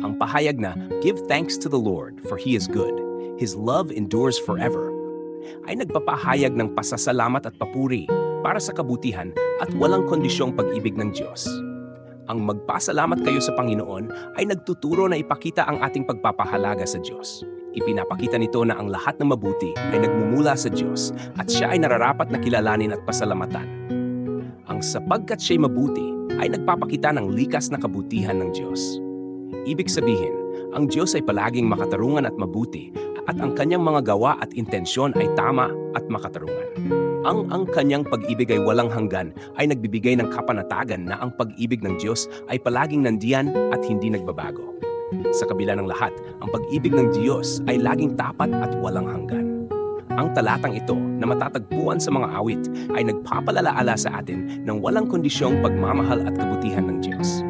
ang pahayag na Give thanks to the Lord for He is good. His love endures forever ay nagpapahayag ng pasasalamat at papuri para sa kabutihan at walang kondisyong pag-ibig ng Diyos. Ang magpasalamat kayo sa Panginoon ay nagtuturo na ipakita ang ating pagpapahalaga sa Diyos. Ipinapakita nito na ang lahat ng mabuti ay nagmumula sa Diyos at siya ay nararapat na kilalanin at pasalamatan. Ang sapagkat siya'y mabuti ay nagpapakita ng likas na kabutihan ng Diyos. Ibig sabihin, ang Diyos ay palaging makatarungan at mabuti at ang kanyang mga gawa at intensyon ay tama at makatarungan. Ang ang kanyang pag-ibig ay walang hanggan ay nagbibigay ng kapanatagan na ang pag-ibig ng Diyos ay palaging nandiyan at hindi nagbabago. Sa kabila ng lahat, ang pag-ibig ng Diyos ay laging tapat at walang hanggan. Ang talatang ito na matatagpuan sa mga awit ay nagpapalalaala sa atin ng walang kondisyong pagmamahal at kabutihan ng Diyos.